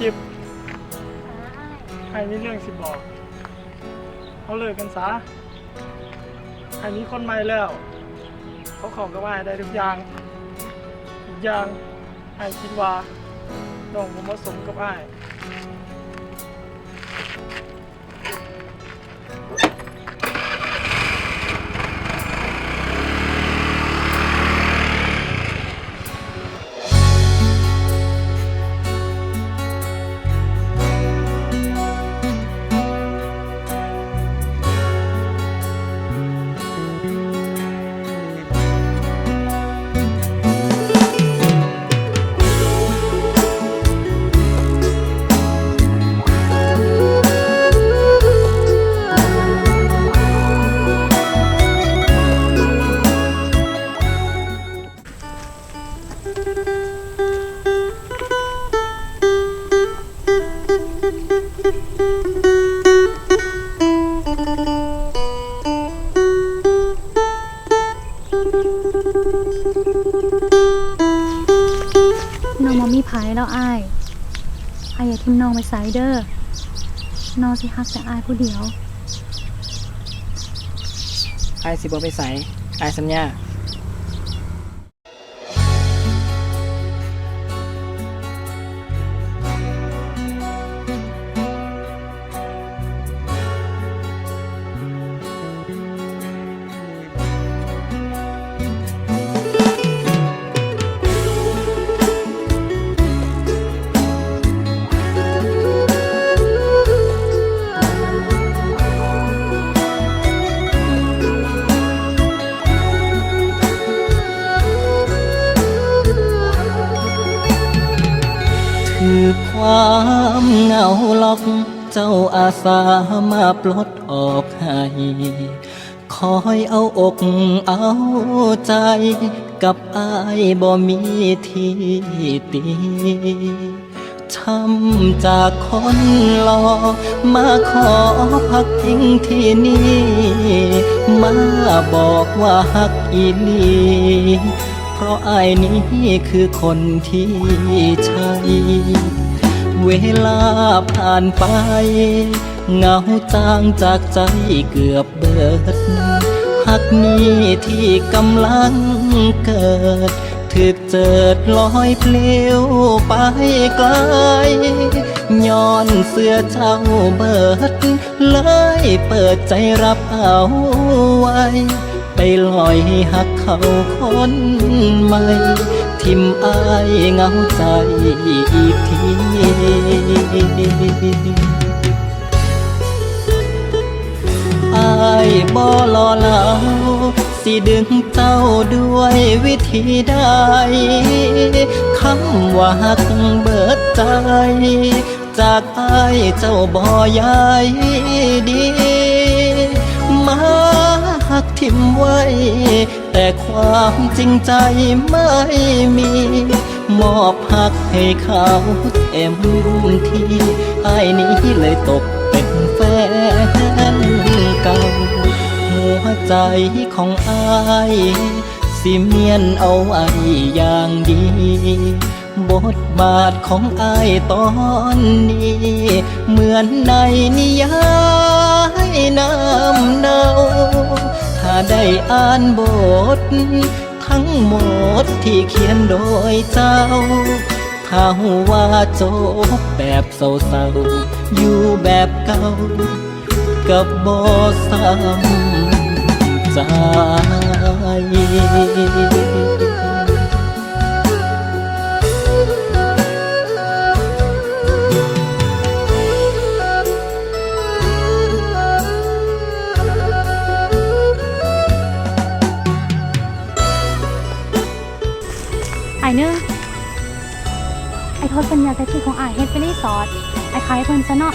จ็บ ใครมีเรื่องสิบบอก เขาเลิกกันซะไอ้นี้คนใหม่แล้ว เขาของก็ว่าได้ทุกอย่างอีกอย่างไอ้คิดว่าน้องผมผสมกับไอ้ น้องมมีภายแล้วอ้ายอ้ายอย่าทิมน้องไปไซเดอร์น้องสิฮักแต่อ้ายผู้เดียว ไอายสิบ่ไปใส่ไอายสัญญา ความเหงาล็อกเจ้าอาสามาปลดออกให้คอยเอาอกเอาใจกับอายบ่มีที่ตีช้ำจากคนรอมาขอพักพิงที่นี่ มาบอกว่าฮักอีหลีเพราะอายนี้คือคนที่ใช่ เวลาผ่านไปเงาจางจากใจเกือบเบิดหักนี้ที่กำลังเกิดถึกเจิดลอยเพลี้วไปไกลย้อนเสื้อเจ้าเบิดเลยเปิดใจรับเอาไว้ ไปลอยหักเขาคนใหม่ทิมอายเงาใจอีกทีอายบ่รอเหลาสิดึงเจ้าด้วยวิธีใดคำว่าหักเบิดใจ จากอายเจ้าบ่ยายดี มไว้ แต่ความจริงใจไม่มี มอบหักให้เขาเต็มที่ไอ้นี้เลยตกเป็นแฟนเก่าหัวใจของอายสิเมียนเอาไว้อย่างดี บทบาทของอายตอนนี้ เหมือนในนิยาย อ่านบท ทั้งหมดที่เขียนโดยเจ้า ถ้าหัวจบแบบเศร้าๆอยู่แบบเก่า กับบอซ้ำใจายเนึงไอ้ทศปัญญาแต่ที่ของไอ้ายเฮ็ดไปรีสอร์ทไอ้ขายเพิ่นซะเนาะ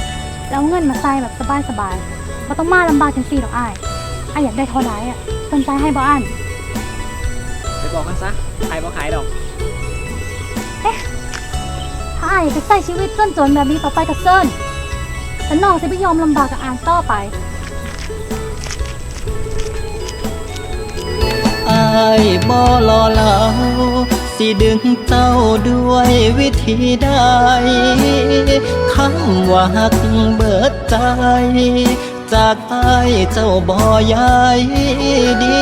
แล้วเอาเงินมาใส่แบบสบายๆบ่ต้องมาลำบากจังซี่ดอกอ้ายอ้ายอยากได้เท่าไหร่อะเพิ่นใจายให้บ่อันไปบอกมันซะขายบ่ขายดอกถ้าอ้ายอยากจะใช้ชีวิตจนๆแบบนี้ต่อไปกับเซินแต่น้องสิบ่ยอมลำบากกับอ่านต่อไปอายบ่รอเหลา สิดึงเจ้าด้วยวิธีใดคำว่าหักเบิดใจ จากอายเจ้าบ่ยายดี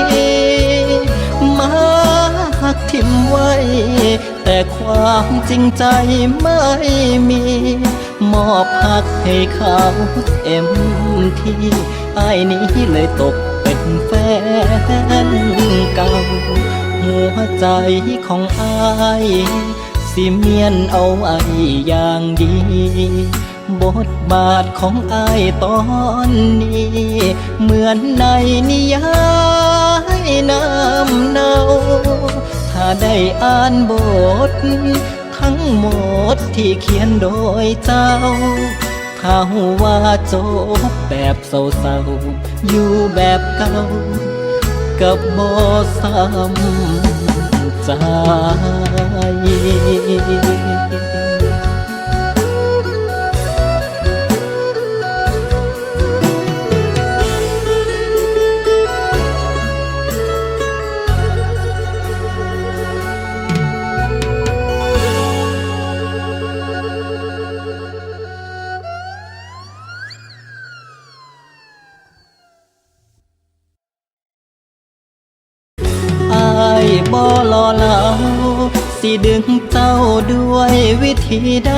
มาหักทิมไว้ แต่ความจริงใจไม่มี มอบหักให้เขาเต็มที่อายนี้เลยตกเป็นแฟน หัวใจของอายสิเมียนเอาไอ้อย่างดี บทบาทของอายตอนนี้ เหมือนในนิยายน้ำเนาถ้าได้อ่านบท ทั้งหมดที่เขียนโดยเจ้าถ้าหูว่าจบแบบเศร้าๆอยู่แบบเก่า กับบ่ซ้ำใจ เจ้าด้วยวิธีใด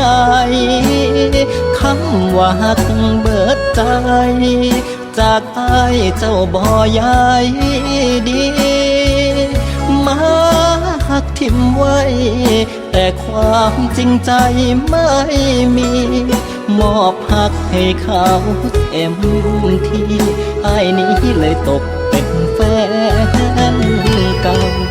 คำว่าหักเบิดใจ จากอายเจ้าบ่ยายดี มาหักทิมไว้ แต่ความจริงใจไม่มี มอบหักให้เขาเต็มที่อายนี้เลยตกเป็นแฟนเก่า